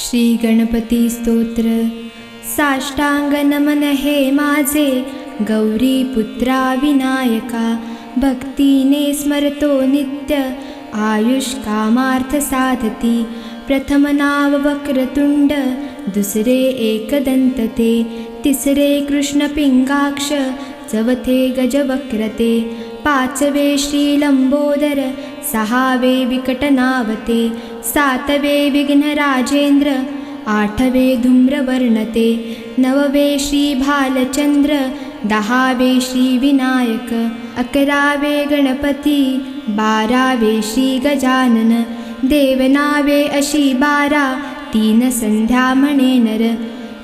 श्रीगणपतिस्तोत्र साष्टाङ्गनमन हे माझे गौरीपुत्रा विनायका। भक्तिने स्मरतो नित्य आयुष्कामार्थसाधति प्रथमनाववक्रतुण्ड दुसरे एकदन्तते। तिसरे कृष्णपिङ्गाक्ष चवथे गजवक्रते। पाचवे श्रीलम्बोदर सहावे विकटनावते सातवे विघ्नराजेंद्र आठवे धूम्रवर्णते नववे श्रीभालचंद्र दहावे श्रीविनायक अकरावे गणपती बारावे श्रीगजानन देवनावे अशी बारा तीन संध्या म्हणे नर.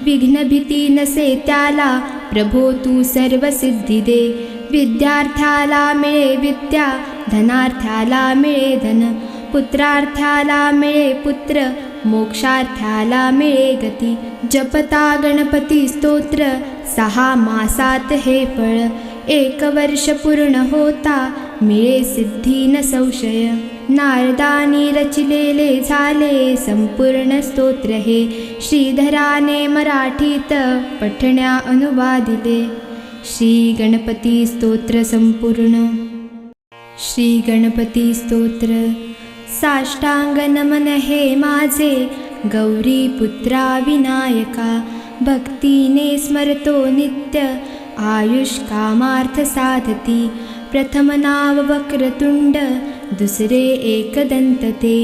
विघ्न भीती नसे त्याला प्रभो तू सर्व सिद्धी दे विद्यार्थ्याला मिळे विद्या धनार्थ्याला मिळे धन पुत्रार्थ्याला मिळे पुत्र मोक्षार्थ्याला मिळे गती. जपता गणपती स्तोत्र सहा मासात हे फळ. एक वर्ष पूर्ण होता मिळे सिद्धी न संशय. नारदानी रचिलेले झाले संपूर्ण स्तोत्र हे. श्रीधराने मराठीत पठण्या अनुवादिले. श्रीगणपतिस्तोत्रसम्पूर्ण श्रीगणपतिस्तोत्र साष्टाङ्गनमन हे माझे गौरीपुत्रा विनायका। भक्तीने स्मरतो नित्य आयुष्कामार्थसाधति प्रथमनाववक्रतुण्ड दुसरे एकदन्तते।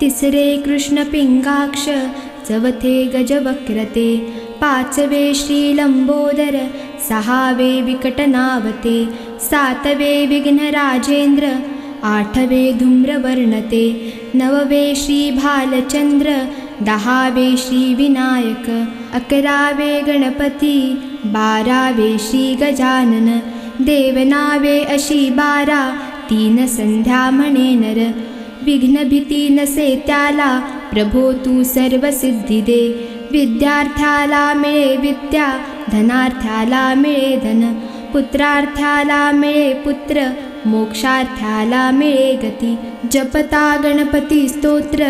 तिसरे कृष्णपिङ्गाक्ष चवथे गजवक्रते। पाचवे श्रीलम्बोदर सहावे विकटनावते सातवे विघ्नराजेंद्र आठवे धूम्रवर्णते नववे श्रीभालचंद्र दहावे श्रीविनायक अकरावे गणपती बारावे श्रीगजानन देवनावे अशी बारा तीन संध्या म्हणे नर. विघ्नभीती नसे त्याला प्रभो तू सर्व सिद्धी दे. विद्यार्थ्याला मिळे विद्या धनार्थ्याला मिळे धन पुत्रार्थ्याला मिळे पुत्र मोक्षार्थ्याला मिळे गती. जपता गणपती स्तोत्र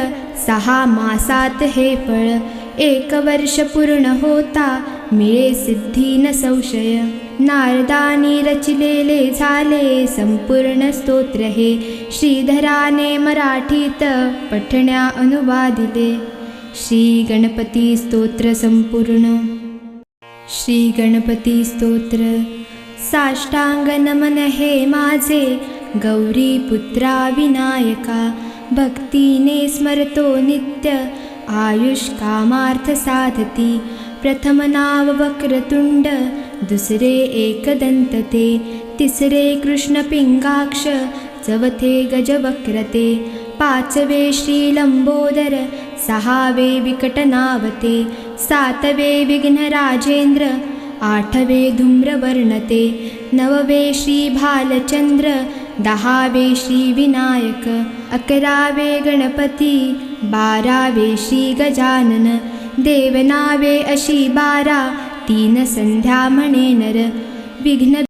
सहा मासात हे फळ. एक वर्ष पूर्ण होता मिळे सिद्धी न संशय. नारदानी रचिलेले झाले संपूर्ण स्तोत्र हे. श्रीधराने मराठीत पठण्या अनुवादिले. श्री गणपती स्तोत्र संपूर्ण. श्रीगणपतिस्तोत्र साष्टाङ्गनमन हे माजे गौरीपुत्रा विनायका। भक्तीने स्मरतो नित्य आयुष्कामार्थसाधति प्रथमनाववक्रतुण्ड दुसरे एकदन्तते। तिसरे कृष्णपिङ्गाक्ष चवथे गजवक्रते। पाचवे श्रीलम्बोदर सहावे विकटनावते सातवे विघ्नराजेंद्र आठवे धूम्रवर्णते नववे श्रीभालचंद्र दहावे श्रीविनायक अकरावे गणपती बारावे श्रीगजानन देवनावे अशी बारा तीन संध्या नर विघ्न